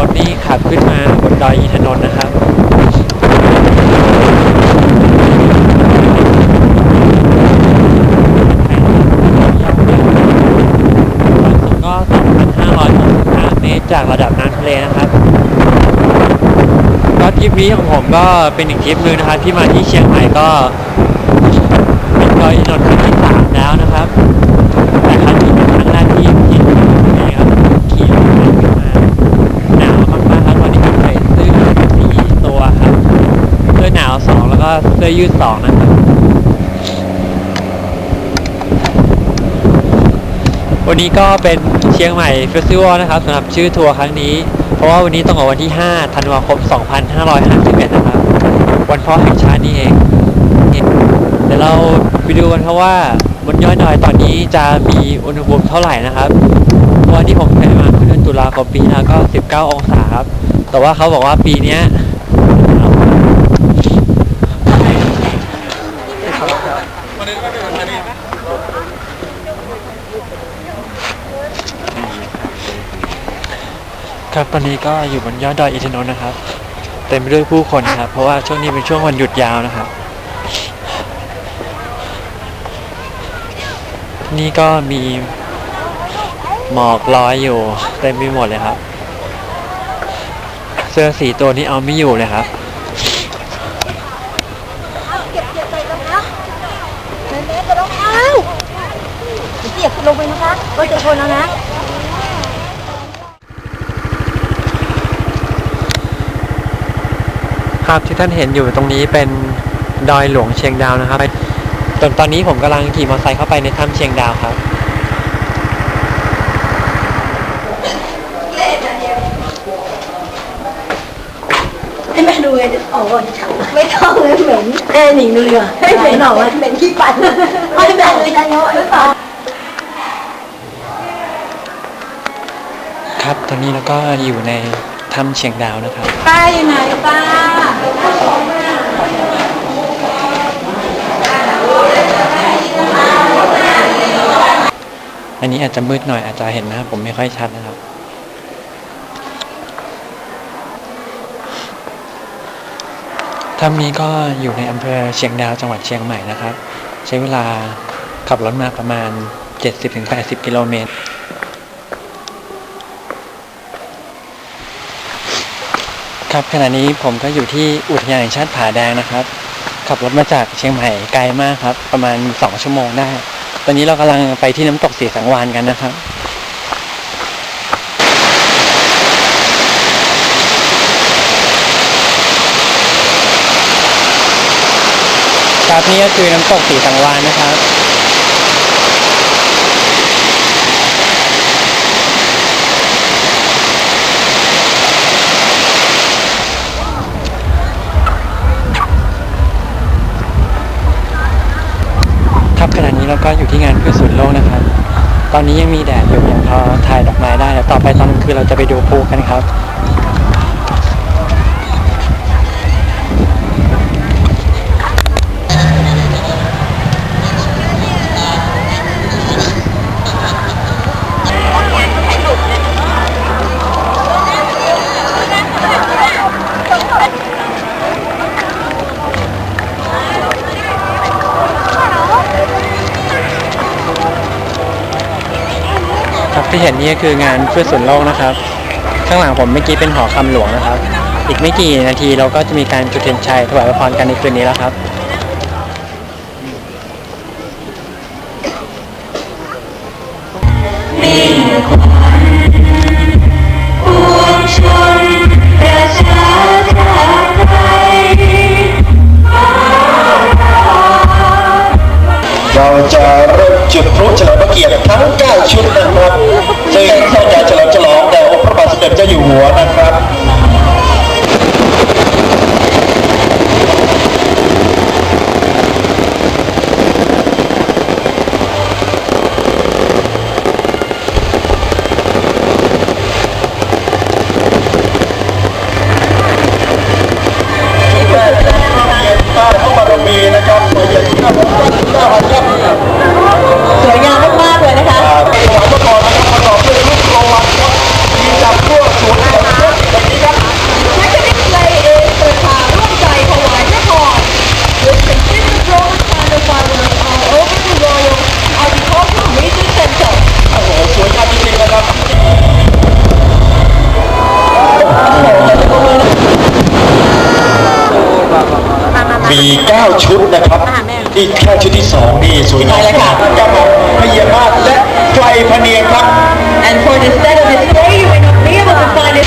รถนี่ขับขึ้นมาบนดอยอินทนนท์นะครับก็2,565เมตรจากระดับน้ำทะเลนะครับ ก็ทริปนี้ของผมก็เป็นอีกทริปหนึ่งนะครับ ที่มาที่เชียงใหม่ก็เป็นดอยอินทนนท์ครั้งที่สามแล้วนะครับ แต่ครั้งนี้เป็นครั้งแรกที่ขี่นะครับขี่รถขึ้นมาหนาวมากๆครับวันนี้ผมใส่เสื้อสี่ตัวครับเสื้อหนาวสองแล้วก็เสื้ อยืดสองนะครับ วันนี้ก็เป็นเชียงใหม่เฟสติวัลนะครับสำหรับชื่อทัวร์ครั้งนี้ เพราะว่าวันนี้ต้องออกวันที่ 5 ธันวาคม 2551 นะครับ วันพ่อแห่งชาตินี่เองเดี๋ยวเราไปดูกันครับว่าบนยอดดอยตอนนี้จะมีอุณหภูมิเท่าไหร่นะครับว่าที่ผมเคยมาเมื่อเดือนตุลาคมปีที่แล้วก็ 19 องศาครับ แต่ว่าเขาบอกว่าปีนี้ย ครับตอนนี้ก็อยู่บนยอดดอยอินทนนท์นะครับ เต็มไปด้วยผู้คนครับ เพราะว่าช่วงนี้เป็นช่วงวันหยุดยาวนะครับ นี่ก็มีหมอกลอยอยู่เต็มไปหมดเลยครับ เสื้อสีตัวนี้เอาไม่อยู่เลยครับ เก็บเก็บใส่รองเท้าเน้นๆ กับรองเท้าเสียบลงไปนะคะก็จะทนแล้วนะครับที่ท่านเห็นอยู่ตรงนี้เป็นดอยหลวงเชียงดาวนะครับตอนตอนนี้ผมกำลังขี่มอเตอร์ไซค์เข้าไปในถ้ำเชียงดาวครับ ให้แม่ดูเลยอ๋อไม่ต้องเลยเหม็นแม่หนิงดูเลยอะให้เหม็นหรอวะเหม็นขี้ปันให้แม่เลยจะเยอะหรือเปล่าครับตอนนี้เราก็อยู่ในถ้ำเชียงดาวนะครับ ป้าอยู่ไหนป้าอันนี้อาจจะมืดหน่อยอาจจะเห็นหน้าผมไม่ค่อยชัดนะครับ ถ้ำนี้ก็อยู่ในอำเภอเชียงดาวจังหวัดเชียงใหม่นะครับ ใช้เวลาขับรถมาประมาณ 70-80 กิโลเมตรครับขณะนี้ผมก็อยู่ที่อุทยานแห่งชาติผาแดงนะครับ ขับรถมาจากเชียงใหม่ไกลมากครับ ประมาณ 2 ชั่วโมงได้ ตอนนี้เรากำลังไปที่น้ำตกสีสังวานกันนะครับ ครับนี่ก็คือน้ำตกสีสังวานนะครับ ครับขณะนี้เราก็อยู่ที่งานเพื่อศูนย์โลกนะครับ ตอนนี้ยังมีแดดอยู่ยังพอถ่ายดอกไม้ได้แล้วต่อไปตอนกลางคืนเราจะไปดูพลุกันครับ ที่เห็นนี่ก็คืองานเพื่อส่วนโลกนะครับ ข้างหลังผมเมื่อกี้เป็นหอคำหลวงนะครับ อีกไม่กี่นาทีเราก็จะมีการจุดเทียนชัยถวายพระพรกันในคืนนี้แล้วครับเราจะ จุดพลุเฉลิมพระเกียรติทั้ง 9 ชุดนะครับซึ่งต้องการเฉลิมฉลองแด่องค์พระบาทสมเด็จเจ้าอยู่หัวนะครับ มี 9 ชุดนะครับที่แค่ชุดที่ 2 นี่สวยงามเลยค่ะครับผมพยามาศและไฟพเนียงครับ and for the set of this day you may not be able to find it